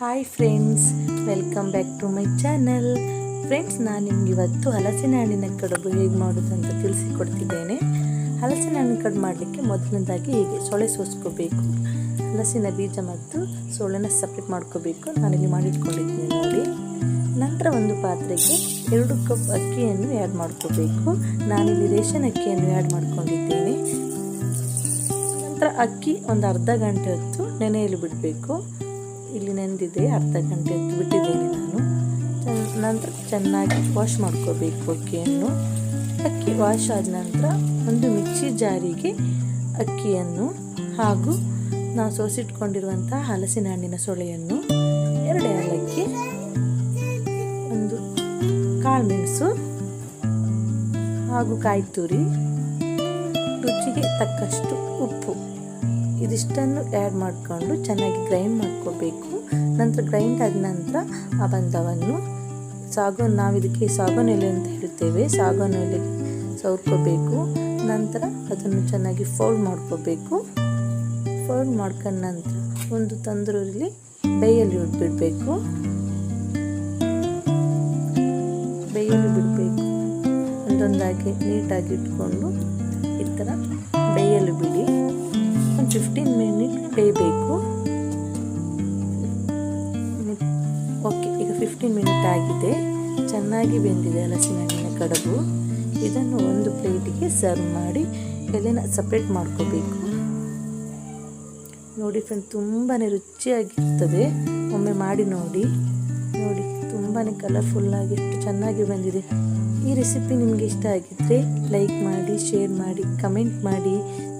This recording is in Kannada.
Hi friends welcome back to my channel friends ನಾನು ನಿಮ್ಗೆ ಇವತ್ತು ಹಲಸಿನ ಹಣ್ಣಿನ ಕಡುಬು ಹೇಗೆ ಮಾಡೋದು ಅಂತ ತಿಳಿಸಿಕೊಡ್ತಿದ್ದೇನೆ. ಹಲಸಿನ ಹಣ್ಣು ಕಡುಬು ಮಾಡಲಿಕ್ಕೆ ಮೊದಲನೇದಾಗಿ ಹೀಗೆ ಸೊಳೆ ಸೋಸ್ಕೋಬೇಕು. ಹಲಸಿನ ಬೀಜ ಮತ್ತು ಸೊಳೆನ ಸಪ್ರೇಟ್ ಮಾಡ್ಕೋಬೇಕು. ನಾನಿಲ್ಲಿ ಮಾಡಿಟ್ಕೊಂಡಿದ್ದೀನಿ ನೋಡಿ. ನಂತರ ಒಂದು ಪಾತ್ರೆಗೆ ಎರಡು ಕಪ್ ಅಕ್ಕಿಯನ್ನು ಆ್ಯಡ್ ಮಾಡ್ಕೋಬೇಕು. ನಾನಿಲ್ಲಿ ರೇಷನ್ ಅಕ್ಕಿಯನ್ನು ಆ್ಯಡ್ ಮಾಡ್ಕೊಂಡಿದ್ದೇನೆ. ನಂತರ ಅಕ್ಕಿ ಒಂದು ಅರ್ಧ ಗಂಟೆ ಹೊತ್ತು ನೆನೆಯಲು ಬಿಡಬೇಕು. ಇಲ್ಲಿ ನೆಂದಿದೆ ಅರ್ಧ ಗಂಟೆ ಬಿಟ್ಟಿದ್ದೇನೆ ನಾನು. ನಂತರ ಚೆನ್ನಾಗಿ ವಾಶ್ ಮಾಡ್ಕೋಬೇಕು ಅಕ್ಕಿಯನ್ನು. ಅಕ್ಕಿ ವಾಶ್ ಆದ ನಂತರ ಒಂದು ಮಿಕ್ಸಿ ಜಾರಿಗೆ ಅಕ್ಕಿಯನ್ನು ಹಾಗೂ ನಾವು ಸೋಸಿಟ್ಕೊಂಡಿರುವಂಥ ಹಲಸಿನ ಹಣ್ಣಿನ ಸೊಳೆಯನ್ನು, ಎರಡು ಏಲಕ್ಕಿ ಒಂದು ಕಾಳುಮೆಣಸು ಹಾಗೂ ಕಾಯಿ ತುರಿ, ರುಚಿಗೆ ತಕ್ಕಷ್ಟು ಉಪ್ಪು ಇದಿಷ್ಟನ್ನು ಆ್ಯಡ್ ಮಾಡಿಕೊಂಡು ಚೆನ್ನಾಗಿ ಗ್ರೈಂಡ್ ಮಾಡ್ಕೋಬೇಕು. ನಂತರ ಗ್ರೈಂಡ್ ಆದ ನಂತರ ಆ ಬಂದವನ್ನು ಸಾಗೋನ್ ನಾವು ಇದಕ್ಕೆ ಎಲೆ ಅಂತ ಹೇಳ್ತೇವೆ. ಸಾಗೋನ್ ಎಲೆಗೆ ಸವರ್ಕೋಬೇಕು. ನಂತರ ಅದನ್ನು ಚೆನ್ನಾಗಿ ಫೋಲ್ಡ್ ಮಾಡ್ಕೋಬೇಕು. ಫೋಲ್ಡ್ ಮಾಡ್ಕೊಂಡ ನಂತರ ಒಂದು ತಂದೂರಲ್ಲಿ ಬೇಯಲ್ಲಿ ಬಿಡಬೇಕು ಬೇಯಲ್ಲಿ ಬಿಡಬೇಕು. ಒಂದೊಂದಾಗಿ ನೀಟಾಗಿ ಇಟ್ಕೊಂಡು ಈ ಥರ ಬೇಯಲು ಬಿಡಿ. ಒಂದು ಫಿಫ್ಟೀನ್ ಮಿನಿಟ್ ಬೇಯಬೇಕು ಓಕೆ ಈಗ ಫಿಫ್ಟೀನ್ ಮಿನಿಟ್ ಆಗಿದೆ. ಚೆನ್ನಾಗಿ ಬೆಂದಿದೆ ಹಲಸಿನ ಹಣ್ಣಿನ ಕಡುಬು. ಇದನ್ನು ಒಂದು ಪ್ಲೇಟಿಗೆ ಸರ್ವ್ ಮಾಡಿ ಎಲೆನ ಸಪ್ರೇಟ್ ಮಾಡ್ಕೋಬೇಕು. ನೋಡಿ ಫ್ರೆಂಡ್ ತುಂಬಾ ರುಚಿಯಾಗಿರ್ತದೆ. ಒಮ್ಮೆ ಮಾಡಿ ನೋಡಿ. ನೋಡಿ ತುಂಬಾ ಕಲರ್ಫುಲ್ಲಾಗಿ ಎಷ್ಟು ಚೆನ್ನಾಗಿ ಬಂದಿದೆ. ಈ ರೆಸಿಪಿ ನಿಮಗೆ ಇಷ್ಟ ಆಗಿದ್ದರೆ ಲೈಕ್ ಮಾಡಿ ಶೇರ್ ಮಾಡಿ ಕಮೆಂಟ್ ಮಾಡಿ.